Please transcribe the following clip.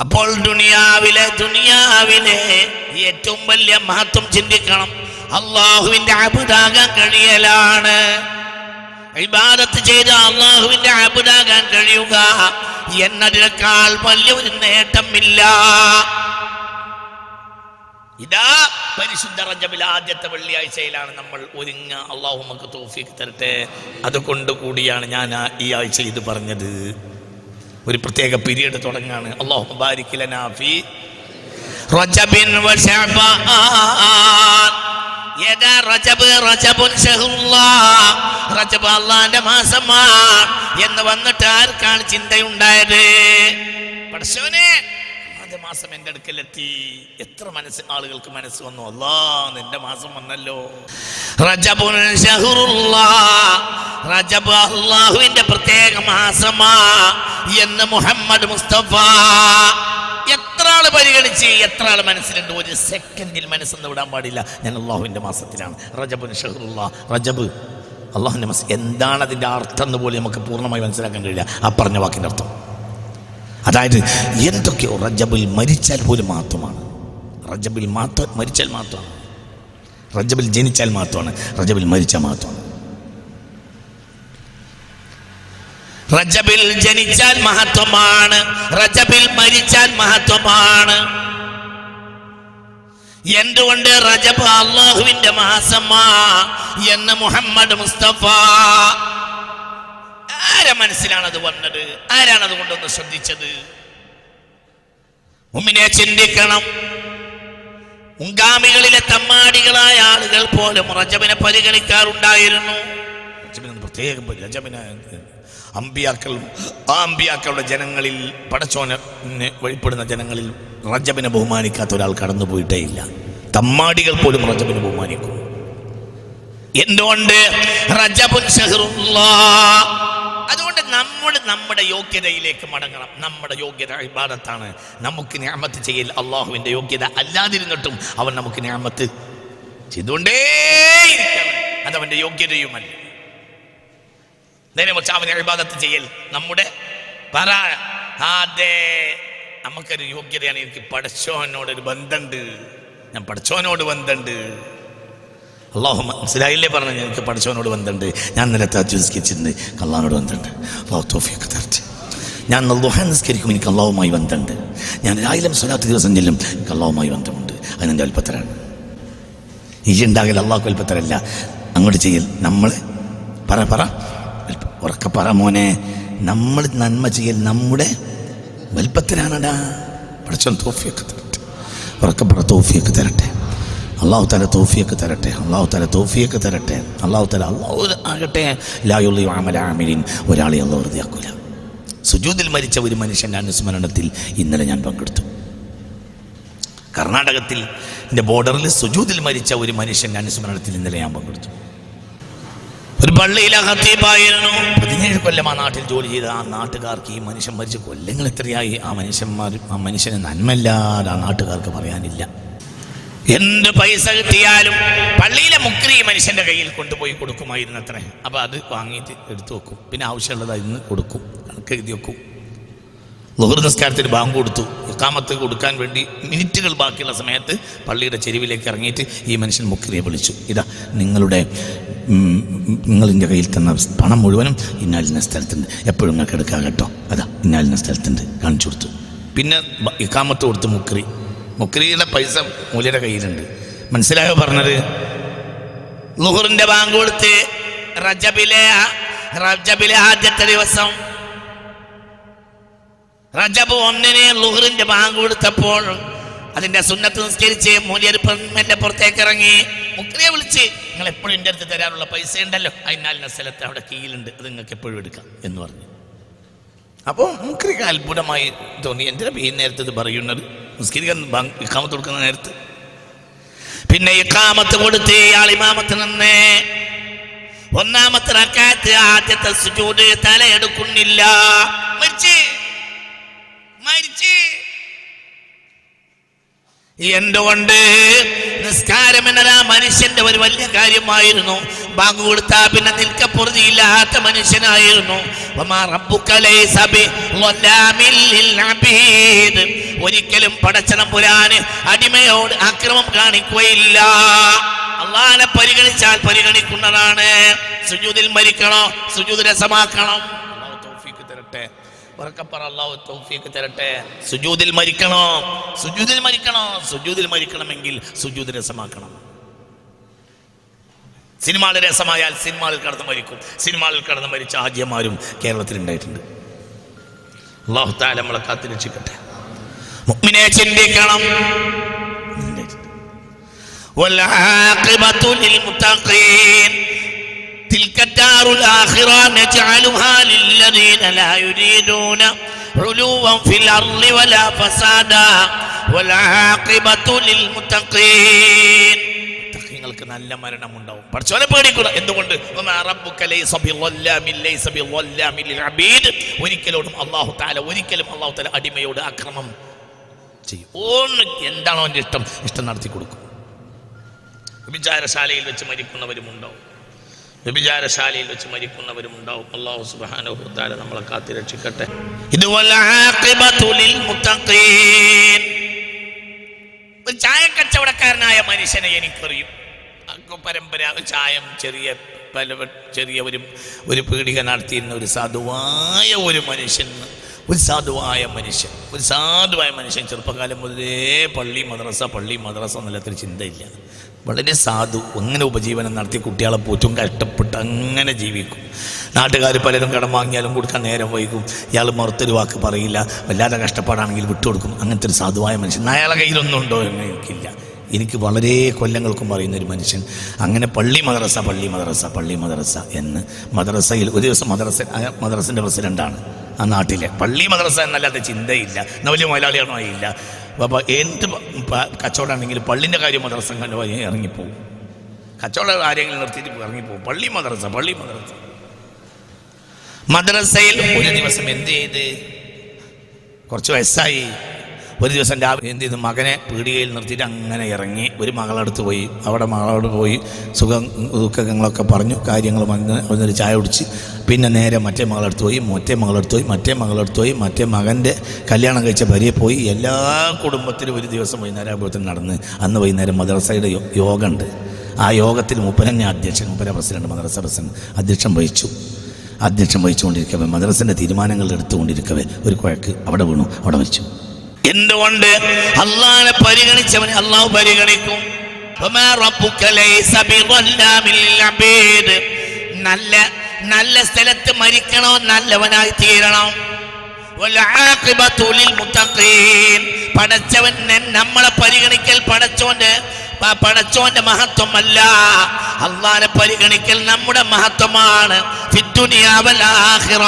അപ്പോൾ ദുനിയാവിലെ ദുനിയാവിലെ ഏറ്റവും വലിയ മഹത്വം ചിന്തിക്കണം. അള്ളാഹുവിന്റെ അബുദാകാൻ കഴിയലാണ്. ഇബാദത്ത് ചെയ്ത് അള്ളാഹുവിന്റെ അബുദാകാൻ കഴിയുക എന്നതിനേക്കാൾ വലിയൊരു നേട്ടമില്ല. ഇതാ പരിശുദ്ധ റജബിൽ ആദ്യത്തെ വെള്ളിയാഴ്ചയിലാണ് നമ്മൾ ഒരുങ്ങ അള്ളാഹു നമുക്ക് തോഫിക്ക് തരട്ടെ. അതുകൊണ്ട് കൂടിയാണ് ഞാൻ ഈ ആഴ്ച ഇത് പറഞ്ഞത്. ഒരു പ്രത്യേക പീരീഡ് തുടങ്ങാണ്. അള്ളാഹു ബാരിക്കിലനാഫി റജബിൻ റജബുൻ റജബ് മാസമാണ്. എന്ന് വന്നിട്ട് ആർക്കാണ് ചിന്തയുണ്ടായത്? പടശോനെ അത് മാസം എന്റെ അടുക്കലെത്തി. എത്ര മനസ്സ് ആളുകൾക്ക് മനസ്സ് വന്നു. അല്ലാ നിന്റെ മാസം വന്നല്ലോ. റജബ് അള്ളാഹുവിന്റെ പ്രത്യേക മാസമാ. എന്ന് മുഹമ്മദ് മുസ്തഫ. എത്ര ആൾ പരിഗണിച്ച് എത്ര ആൾ മനസ്സിലുണ്ട്? ഒരു സെക്കൻഡിൽ മനസ്സെന്ന് വിടാൻ പാടില്ല. ഞാൻ അള്ളാഹുവിന്റെ മാസത്തിലാണ്. റജബുൻ ഷഹ്റുല്ലാ. റജബ് അള്ളാഹുവിന്റെ മാസം എന്താണ് അതിന്റെ അർത്ഥം എന്ന് പോലും നമുക്ക് പൂർണമായി മനസ്സിലാക്കാൻ കഴിയില്ല. ആ പറഞ്ഞ വാക്കിന്റെ അർത്ഥം. അതായത് എന്തൊക്കെയോ റജബിൽ മരിച്ചാൽ പോലും മാത്രമാണ്. റജബിൽ മാത്രം മരിച്ചാൽ മാത്രമാണ്. റജബിൽ ജനിച്ചാൽ മാത്രമാണ് റജബിൽ മരിച്ചാൽ മാത്രമാണ്. റജബിൽ ജനിച്ചാൽ മഹത്വമാണ് റജബിൽ മരിച്ചാൽ മഹത്വമാണ്. എന്തുകൊണ്ട് റജബ് അള്ളാഹുവിന്റെ മാസമാ എന്ന് മുഹമ്മദ് മുസ്തഫ? ആരെ മനസ്സിലാണ് അത് വന്നത്? ആരാണത് കൊണ്ടൊന്ന് ശ്രദ്ധിച്ചത്? ഉമ്മിനെ ചിന്തിക്കണം. മുൻഗാമികളിലെ തമ്മാടികളായ ആളുകൾ പോലും റജബിനെ പരിഗണിക്കാറുണ്ടായിരുന്നു. റജബിനെ ഒന്ന് പ്രത്യേകം പരി- റജബിനെ അമ്പിയാക്കൾ ആ അമ്പിയാക്കളുടെ ജനങ്ങളിൽ പടച്ചോനെ വഴിപ്പെടുന്ന ജനങ്ങളിൽ റജബിനെ ബഹുമാനിക്കാത്ത ഒരാൾ കടന്നുപോയിട്ടേ ഇല്ല. തമ്മാടികൾ പോലും റജബിനെ ബഹുമാനിക്കും. എന്തുകൊണ്ട്? റജബുൻ ഷഹ്റുല്ലാഹ്. നമ്മൾ നമ്മുടെ യോഗ്യതയിലേക്ക് മടങ്ങണം. നമ്മുടെ യോഗ്യത ഇബാദത്താണ്. നമുക്ക് ഞാമത്ത് ചെയ്യൽ അള്ളാഹുവിന്റെ യോഗ്യത അല്ലാതിരുന്നിട്ടും അവൻ നമുക്ക് ഞാമത്ത് ചെയ്തുകൊണ്ടേ അതവന്റെ യോഗ്യതയുമല്ല. നേരെ മറിച്ച് അവനെ ഇബാദത്ത് ചെയ്യൽ നമ്മുടെ പറ അതെ നമുക്കൊരു യോഗ്യതയാണ് എനിക്ക് പഠിച്ചോനോടൊരു ബന്ധമുണ്ട്. ഞാൻ പഠിച്ചോനോട് ബന്ധമുണ്ട്. അള്ളാഹു മനസ്സിലായില്ലേ പറഞ്ഞു ഞങ്ങൾക്ക് പഠിച്ചവനോട് ബന്ധമുണ്ട് ഞാൻ ഇന്നലെ താജ് നിസ്കരിച്ചിട്ടുണ്ട്. അള്ളാഹിനോട് ബന്ധമുണ്ട് അള്ളാഹു തോഫിയൊക്കെ തരട്ടെ. ഞാൻ ലുഹ നിസ്കരിക്കും. എനിക്ക് അള്ളാഹുമായി ബന്ധമുണ്ട്. ഞാൻ രാവിലെ സ്വലാത്ത് ദിവസം ചെല്ലും. എനിക്ക് അള്ളാഹുമായി ബന്ധമുണ്ട്. അതിനെന്റെ അല്പത്തരാണ് ഈ ഉണ്ടാകൽ അള്ളാഹു അല്പത്തരല്ല. അങ്ങോട്ട് ചെയ്യൽ. നമ്മൾ പറ പറ. ഉറക്ക പറ മോനെ. നമ്മൾ നന്മ ചെയ്യൽ നമ്മുടെ വലുപ്പത്തിലാണടാ. പഠിച്ചോൻ തോഫിയൊക്കെ തരട്ടെ. ഉറക്കെ പറ തോഫിയൊക്കെ തരട്ടെ. അള്ളാഹു തല തോഫിയൊക്കെ തരട്ടെ അള്ളാഹു തല തോഫിയൊക്കെ തരട്ടെ. അള്ളാഹു തല അള്ളാഹു ആകട്ടെ. ലായുള്ളി ആമല ഒരാളെ അള്ള വെറുതെയാക്കൂല. സുജൂതിൽ മരിച്ച ഒരു മനുഷ്യന്റെ അനുസ്മരണത്തിൽ ഇന്നലെ ഞാൻ പങ്കെടുത്തു. കർണാടകത്തിൽ എന്റെ ബോർഡറിൽ സുജൂതിൽ മരിച്ച ഒരു മനുഷ്യന്റെ അനുസ്മരണത്തിൽ ഇന്നലെ ഞാൻ പങ്കെടുത്തു. ഒരു പള്ളിയിലെ ഹത്തീബായിരുന്നു പതിനേഴ് കൊല്ലം ആ നാട്ടിൽ ജോലി ചെയ്ത ആ നാട്ടുകാർക്ക് ഈ മനുഷ്യൻ മരിച്ച കൊല്ലങ്ങൾ എത്രയായി? ആ മനുഷ്യന്മാർ ആ മനുഷ്യനെ നന്മല്ലാതെ ആ നാട്ടുകാർക്ക് പറയാനില്ല. എന്ത് പൈസ കിട്ടിയാലും പള്ളിയിലെ മുക്രി മനുഷ്യന്റെ കയ്യിൽ കൊണ്ടുപോയി കൊടുക്കുമായിരുന്നു അത്രേ അപ്പൊ അത് വാങ്ങിയിട്ട് എടുത്തു വെക്കും. പിന്നെ ആവശ്യമുള്ളത് അതിന് കൊടുക്കും. കണക്ക് എഴുതി വെക്കും. ലുഹർ നിസ്കാരത്തിന് ബാങ്ക് കൊടുത്തു. ഇക്കാമത്ത് കൊടുക്കാൻ വേണ്ടി മിനിറ്റുകൾ ബാക്കിയുള്ള സമയത്ത് പള്ളിയുടെ ചെരുവിലേക്ക് ഇറങ്ങിയിട്ട് ഈ മനുഷ്യൻ മുക്രിയെ വിളിച്ചു. ഇതാ നിങ്ങളുടെ നിങ്ങളിന്റെ കയ്യിൽ തന്ന പണം മുഴുവനും ഇന്നാലിന്ന സ്ഥലത്തുണ്ട്. എപ്പോഴും നിങ്ങൾക്ക് എടുക്കാം കേട്ടോ. അതാ ഇന്നാലിന്ന സ്ഥലത്തുണ്ട്. കാണിച്ചു കൊടുത്തു. പിന്നെ ഇക്കാമത്ത് കൊടുത്ത് മുക്രി. മുക്രിയുടെ പൈസ മൂലയുടെ കയ്യിലുണ്ട്. മനസ്സിലായോ പറഞ്ഞത്? ലുഹറിന്റെ ബാങ്ക് കൊടുത്ത് റജബിലെ റജബിലെ ആദ്യത്തെ ദിവസം റജബ് ഒന്നിന് ലുഹറിന്റെ ബാങ്ക് കൊടുത്തപ്പോൾ അതിന്റെ സുന്നത്ത് നിസ്കരിച്ച് മൂലിയൊരു പുറത്തേക്ക് ഇറങ്ങി മുക്രിയെ വിളിച്ച് നിങ്ങൾ എപ്പോഴും എന്റെ അടുത്ത് തരാനുള്ള പൈസ ഉണ്ടല്ലോ അതിനാലിന സ്ഥലത്ത് അവിടെ കീഴിലുണ്ട് അത് നിങ്ങൾക്ക് എപ്പോഴും എടുക്കാം. എന്ന് പറഞ്ഞു. അപ്പോൾ മുക്രിക്ക് അത്ഭുതമായി തോന്നി. എന്തിനാ ഈ നേരത്തെ ഇത് പറയുന്നത്? നിസ്കരിക്കാൻ ഇക്കാമത്ത് കൊടുക്കുന്ന നേരത്ത്. പിന്നെ ഇക്കാമത്ത് കൊടുത്ത് ഇയാൾ ഇമാമത്ത് നിന്ന്. ഒന്നാമത്തെ റക്കാത്ത് ആദ്യത്തെ സുജൂദ് തലയെടുക്കുന്നില്ല. മരിച്ച്. മരിച്ച്. എന്തുകൊണ്ട്? നിസ്കാരം എന്നത് മനുഷ്യന്റെ ഒരു വലിയ കാര്യമായിരുന്നു. ബാങ്ക് കൊടുത്താ പിന്നെ നിൽക്കപ്പുറതിയില്ലാത്ത മനുഷ്യനായിരുന്നു. ഒരിക്കലും പടച്ചണം പുരാന് അടിമയോട് അക്രമം കാണിക്കുകയില്ല. അള്ളാനെ പരിഗണിച്ചാൽ പരിഗണിക്കുന്നതാണ്. സുജൂതിൽ മരിക്കണോ സുജൂത് രസമാക്കണം. തരട്ടെ. ഉറക്കപ്പറ അള്ളാഹു തൗഫീക്ക് തരട്ടെ. സുജൂദിൽ മരിക്കണോ സുജൂദിൽ മരിക്കണോ സുജൂദിൽ മരിക്കണമെങ്കിൽ സുജൂത് രസമാക്കണം. സിനിമകൾ രസമായാൽ സിനിമകളിൽ കടന്ന് മരിക്കും. സിനിമകളിൽ കടന്ന് മരിച്ച ആദ്യമാരും കേരളത്തിൽ ഉണ്ടായിട്ടുണ്ട് അള്ളാഹു താല നമ്മളെ കാത്തു രക്ഷിക്കട്ടെ. മുഅ്മിനെ ചിന്തിക്കണം والعاقبة للمتقين تلك الدار الآخرة نجعلها للذين لا يريدون علوا في الأرض ولا فسادا والعاقبة للمتقين മുത്തഖീങ്ങൾക്ക് നല്ല മരണം ഉണ്ടാവും പഠിച്ചോനെ പേടിക്കുക എന്തുകൊണ്ട് വമാ റബ്ബുക ലൈസ ബിളല്ലാമിൻ ലൈസ ബിളല്ലാമിൻ ലിൽഅബീദ്. ഒരിക്കലോടും അല്ലാഹു തആല ഒരിക്കലും അല്ലാഹു തആല അടിമയോട് അക്രമം ചെയ്യും. ഒന്ന് എന്താണോ എന്റെ ഇഷ്ടം ഇഷ്ടം നടത്തി കൊടുക്കും. വിചാരശാലയിൽ വെച്ച് മരിക്കുന്നവരുമുണ്ടാവും. വ്യഭിചാരശാലയിൽ വെച്ച് മരിക്കുന്നവരും ഉണ്ടാവും അള്ളാഹു സുബ്ഹാനഹു തആല നമ്മളെ കാത്തി രക്ഷിക്കട്ടെ. ചായ കച്ചവടക്കാരനായ മനുഷ്യനെ എനിക്കറിയും. പരമ്പര ചായം ചെറിയ പല ചെറിയ ഒരു ഒരു പീടിക നടത്തിയിരുന്ന ഒരു സാധുവായ ഒരു മനുഷ്യൻ. ഒരു സാധുവായ മനുഷ്യൻ ഒരു സാധുവായ മനുഷ്യൻ ചെറുപ്പകാലം മുതലേ പള്ളി മദ്രസ പള്ളി മദ്രസ എന്നുള്ളൊരു ചിന്തയില്ല. വളരെ സാധു അങ്ങനെ ഉപജീവനം നടത്തി കുട്ടികളെ പോറ്റും കഷ്ടപ്പെട്ട് അങ്ങനെ ജീവിക്കും. നാട്ടുകാർ പലരും കടം വാങ്ങിയാലും കൊടുക്കാൻ നേരം വൈകും. ഇയാൾ മറുത്തൊരു വാക്ക് പറയില്ല. വല്ലാതെ കഷ്ടപ്പാടാണെങ്കിൽ വിട്ടുകൊടുക്കും. അങ്ങനത്തെ ഒരു സാധുവായ മനുഷ്യൻ അയാളെ കയ്യിലൊന്നും ഉണ്ടോ എന്ന് എനിക്കില്ല എനിക്ക് വളരെ കൊല്ലങ്ങൾക്കും പറയുന്ന ഒരു മനുഷ്യൻ അങ്ങനെ പള്ളി മദ്രസ പള്ളി മദ്രസ പള്ളി മദ്രസ എന്ന് മദ്രസയിൽ ഒരു ദിവസം മദ്രസ മദ്രസിന്റെ പ്രസിഡന്റാണ് ആ നാട്ടിലെ. പള്ളി മദ്രസ എന്നല്ലാത്ത ചിന്തയില്ല. എന്നാൽ വലിയ ആയില്ല അപ്പോൾ എന്ത് കച്ചവടമാണെങ്കിൽ പള്ളിന്റെ കാര്യം മദ്രസ ഇറങ്ങിപ്പോവും. കച്ചവട കാര്യങ്ങൾ നിർത്തിയിട്ട് ഇറങ്ങിപ്പോവും. പള്ളി മദ്രസ പള്ളി മദ്രസ. മദ്രസയിൽ ഒരു ദിവസം എന്ത് ചെയ്ത്? കുറച്ച് വയസ്സായി. ഒരു ദിവസം രാവിലെ എന്ത് ചെയ്തു? മകനെ പീടികയിൽ നിർത്തിയിട്ട് അങ്ങനെ ഇറങ്ങി. ഒരു മകളടുത്ത് പോയി. അവിടെ മകളോട് പോയി സുഖം ദുഃഖങ്ങളൊക്കെ പറഞ്ഞു. കാര്യങ്ങൾ വന്ന് അവിടുന്ന് ചായ കുടിച്ച്. പിന്നെ നേരെ മറ്റേ മകളടുത്ത് പോയി മറ്റേ മകളടുത്ത് പോയി മറ്റേ മകളടുത്ത് പോയി മറ്റേ മകന്റെ കല്യാണം കഴിച്ച ഭാര്യയെ പോയി. എല്ലാ കുടുംബത്തിലും ഒരു ദിവസം വൈകുന്നേരം ആകുമ്പോഴത്തേന് നടന്ന് അന്ന് വൈകുന്നേരം മദ്രസയുടെ യോഗം യോഗ ഉണ്ട് ആ യോഗത്തിൽ മുപ്പനെ അധ്യക്ഷൻ മുപ്പന പ്രസിഡന്റ് മദ്രസ പ്രസിഡന്റ് അധ്യക്ഷൻ വഹിച്ചു. അധ്യക്ഷൻ വഹിച്ചുകൊണ്ടിരിക്കവേ മദ്രസിന്റെ തീരുമാനങ്ങൾ എടുത്തുകൊണ്ടിരിക്കവേ ഒരു കുഴക്ക് അവിടെ വീണു അവിടെ വെച്ചു എന്തുകൊണ്ട് അള്ളാഹെ പരിഗണിച്ചവനെ അള്ളാഹു പരിഗണിക്കും. നല്ല നല്ല സ്ഥലത്ത് മരിക്കണോ നല്ലവനായി തീരണം. പടച്ചവൻ നമ്മളെ പരിഗണിക്കൽ പടച്ചോന്റെ പടച്ചോന്റെ മഹത്വമല്ല അള്ളാനെ പരിഗണിക്കൽ നമ്മുടെ മഹത്വമാണ് ഫിദ്ദുനിയാ വൽ ആഖിറ.